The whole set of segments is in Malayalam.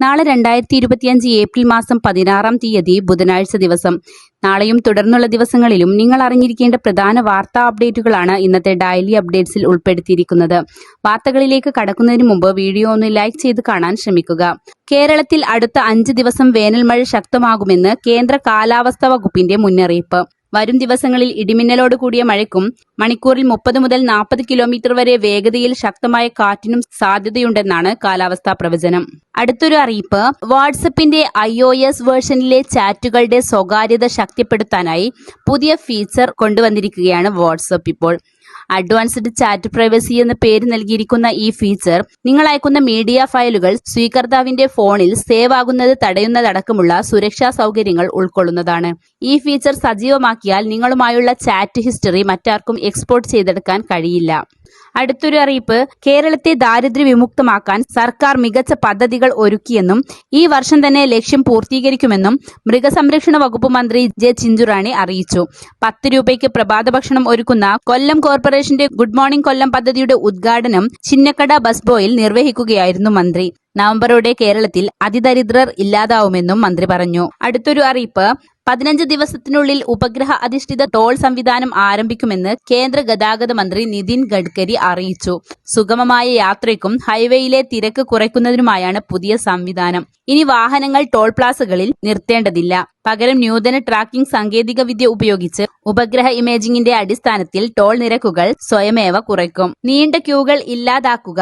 നാളെ രണ്ടായിരത്തി ഇരുപത്തിയഞ്ച് ഏപ്രിൽ മാസം പതിനാറാം തീയതി ബുധനാഴ്ച ദിവസം. നാളെയും തുടർന്നുള്ള ദിവസങ്ങളിലും നിങ്ങൾ അറിഞ്ഞിരിക്കേണ്ട പ്രധാന വാർത്താ അപ്ഡേറ്റുകളാണ് ഇന്നത്തെ ഡയലി അപ്ഡേറ്റ്സിൽ ഉൾപ്പെടുത്തിയിരിക്കുന്നത്. വാർത്തകളിലേക്ക് കടക്കുന്നതിന് മുമ്പ് വീഡിയോ ഒന്ന് ലൈക്ക് ചെയ്ത് കാണാൻ ശ്രമിക്കുക. കേരളത്തിൽ അടുത്ത അഞ്ച് ദിവസം വേനൽ മഴ ശക്തമാകുമെന്ന് കേന്ദ്ര കാലാവസ്ഥാ വകുപ്പിന്റെ മുന്നറിയിപ്പ്. വരും ദിവസങ്ങളിൽ ഇടിമിന്നലോട് കൂടിയ മഴയ്ക്കും മണിക്കൂറിൽ മുപ്പത് മുതൽ നാൽപ്പത് കിലോമീറ്റർ വരെ വേഗതയിൽ ശക്തമായ കാറ്റിനും സാധ്യതയുണ്ടെന്നാണ് കാലാവസ്ഥാ പ്രവചനം. അടുത്തൊരു അറിയിപ്പ് വാട്സപ്പിന്റെ ഐ ഒ എസ് വേർഷനിലെ ചാറ്റുകളുടെ സ്വകാര്യത ശക്തിപ്പെടുത്താനായി പുതിയ ഫീച്ചർ കൊണ്ടുവന്നിരിക്കുകയാണ് വാട്സപ്പ് ഇപ്പോൾ. അഡ്വാൻസ്ഡ് ചാറ്റ് പ്രൈവസി എന്ന പേര് നൽകിയിരിക്കുന്ന ഈ ഫീച്ചർ നിങ്ങൾ അയക്കുന്ന മീഡിയ ഫയലുകൾ സ്വീകർത്താവിന്റെ ഫോണിൽ സേവ് ആകുന്നത് തടയുന്നതടക്കമുള്ള സുരക്ഷാ സൗകര്യങ്ങൾ ഉൾക്കൊള്ളുന്നതാണ്. ഈ ഫീച്ചർ സജീവമാക്കിയാൽ നിങ്ങളുമായുള്ള ചാറ്റ് ഹിസ്റ്ററി മറ്റാർക്കും എക്സ്പോർട്ട് ചെയ്തെടുക്കാൻ കഴിയില്ല. അടുത്തൊരു അറിയിപ്പ്. കേരളത്തെ ദാരിദ്ര്യ വിമുക്തമാക്കാൻ സർക്കാർ മികച്ച പദ്ധതികൾ ഒരുക്കിയെന്നും ഈ വർഷം തന്നെ ലക്ഷ്യം പൂർത്തീകരിക്കുമെന്നും മൃഗസംരക്ഷണ വകുപ്പ് മന്ത്രി ജെ ചിഞ്ചുറാണി അറിയിച്ചു. പത്ത് രൂപയ്ക്ക് പ്രഭാത ഭക്ഷണം ഒരുക്കുന്ന കൊല്ലം കോർപ്പറേഷന്റെ ഗുഡ് മോർണിംഗ് കൊല്ലം പദ്ധതിയുടെ ഉദ്ഘാടനം ചിന്നക്കട ബസ് ബോയിൽ നിർവഹിക്കുകയായിരുന്നു മന്ത്രി. നവംബറോടെ കേരളത്തിൽ അതിദരിദ്രർ ഇല്ലാതാവുമെന്നും മന്ത്രി പറഞ്ഞു. അടുത്തൊരു അറിയിപ്പ്. പതിനഞ്ച് ദിവസത്തിനുള്ളിൽ ഉപഗ്രഹ അധിഷ്ഠിത ടോൾ സംവിധാനം ആരംഭിക്കുമെന്ന് കേന്ദ്ര ഗതാഗത മന്ത്രി നിതിൻ ഗഡ്കരി അറിയിച്ചു. സുഗമമായ യാത്രയ്ക്കും ഹൈവേയിലെ തിരക്ക് കുറയ്ക്കുന്നതിനുമായാണ് പുതിയ സംവിധാനം. ഇനി വാഹനങ്ങൾ ടോൾ പ്ലാസകളിൽ നിർത്തേണ്ടതില്ല. പകരം നൂതന ട്രാക്കിംഗ് സാങ്കേതിക വിദ്യ ഉപയോഗിച്ച് ഉപഗ്രഹ ഇമേജിംഗിന്റെ അടിസ്ഥാനത്തിൽ ടോൾ നിരക്കുകൾ സ്വയമേവ കുറയ്ക്കും. നീണ്ട ക്യൂകൾ ഇല്ലാതാക്കുക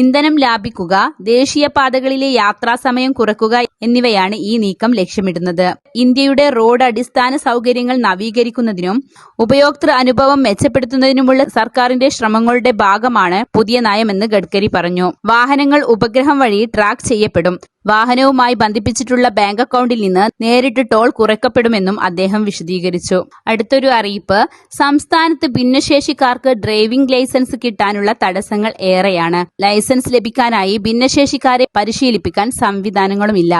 ഇന്ധനം ലാഭിക്കുക ദേശീയപാതകളിലെ യാത്രാസമയം കുറയ്ക്കുക എന്നിവയാണ് ഈ നീക്കം ലക്ഷ്യമിടുന്നത്. ഇന്ത്യയുടെ റോഡ് അടിസ്ഥാന സൗകര്യങ്ങൾ നവീകരിക്കുന്നതിനും ഉപയോക്തൃ അനുഭവം മെച്ചപ്പെടുത്തുന്നതിനുമുള്ള സർക്കാരിന്റെ ശ്രമങ്ങളുടെ ഭാഗമാണ് പുതിയ നയമെന്ന് ഗഡ്കരി പറഞ്ഞു. വാഹനങ്ങൾ ഉപഗ്രഹം വഴി ട്രാക്ക് ചെയ്യപ്പെടും. വാഹനവുമായി ബന്ധിപ്പിച്ചിട്ടുള്ള ബാങ്ക് അക്കൗണ്ടിൽ നിന്ന് നേരിട്ട് ടോൾ കുറയ്ക്കപ്പെടുമെന്നും അദ്ദേഹം വിശദീകരിച്ചു. അടുത്തൊരു അറിയിപ്പ് സംസ്ഥാനത്ത് ഭിന്നശേഷിക്കാർക്ക് ഡ്രൈവിംഗ് ലൈസൻസ് കിട്ടാനുള്ള തടസ്സങ്ങൾ ഏറെയാണ്. ലൈസൻസ് ലഭിക്കാനായി ഭിന്നശേഷിക്കാരെ പരിശീലിപ്പിക്കാൻ സംവിധാനങ്ങളുമില്ല.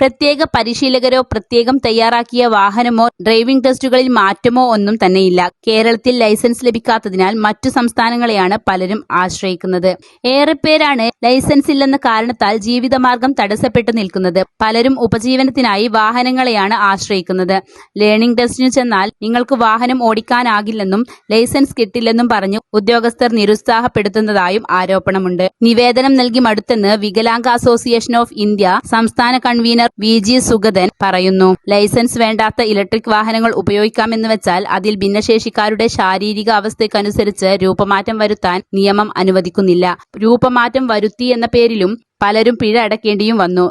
പ്രത്യേക പരിശീലകരോ പ്രത്യേകം തയ്യാറാക്കിയ വാഹനമോ ഡ്രൈവിംഗ് ടെസ്റ്റുകളിൽ മാറ്റമോ ഒന്നും തന്നെയില്ല. കേരളത്തിൽ ലൈസൻസ് ലഭിക്കാത്തതിനാൽ മറ്റു സംസ്ഥാനങ്ങളെയാണ് പലരും ആശ്രയിക്കുന്നത്. ഏറെ പേരാണ് ലൈസൻസ് ഇല്ലെന്ന കാരണത്താൽ ജീവിതമാർഗം തടസ്സപ്പെട്ടു നിൽക്കുന്നത്. പലരും ഉപജീവനത്തിനായി വാഹനങ്ങളെയാണ് ആശ്രയിക്കുന്നത്. ലേണിംഗ് ടെസ്റ്റിന് ചെന്നാൽ നിങ്ങൾക്ക് വാഹനം ഓടിക്കാനാകില്ലെന്നും ലൈസൻസ് കിട്ടില്ലെന്നും പറഞ്ഞു ഉദ്യോഗസ്ഥർ നിരുത്സാഹപ്പെടുത്തുന്നതായും ആരോപണമുണ്ട്. നിവേദനം നൽകി മടുത്തെന്ന് വികലാംഗ അസോസിയേഷൻ ഓഫ് ഇന്ത്യ സംസ്ഥാന കൺവീനർ വി ജി സുഗതൻ പറയുന്നു. ലൈസൻസ് വേണ്ടാത്ത ഇലക്ട്രിക് വാഹനങ്ങൾ ഉപയോഗിക്കാമെന്ന് വെച്ചാൽ അതിൽ ഭിന്നശേഷിക്കാരുടെ ശാരീരിക അവസ്ഥയ്ക്കനുസരിച്ച് രൂപമാറ്റം വരുത്താൻ നിയമം അനുവദിക്കുന്നില്ല. രൂപമാറ്റം വരുത്തി എന്ന പേരിലും പലരും പിഴ അടക്കേണ്ടിയും വന്നു.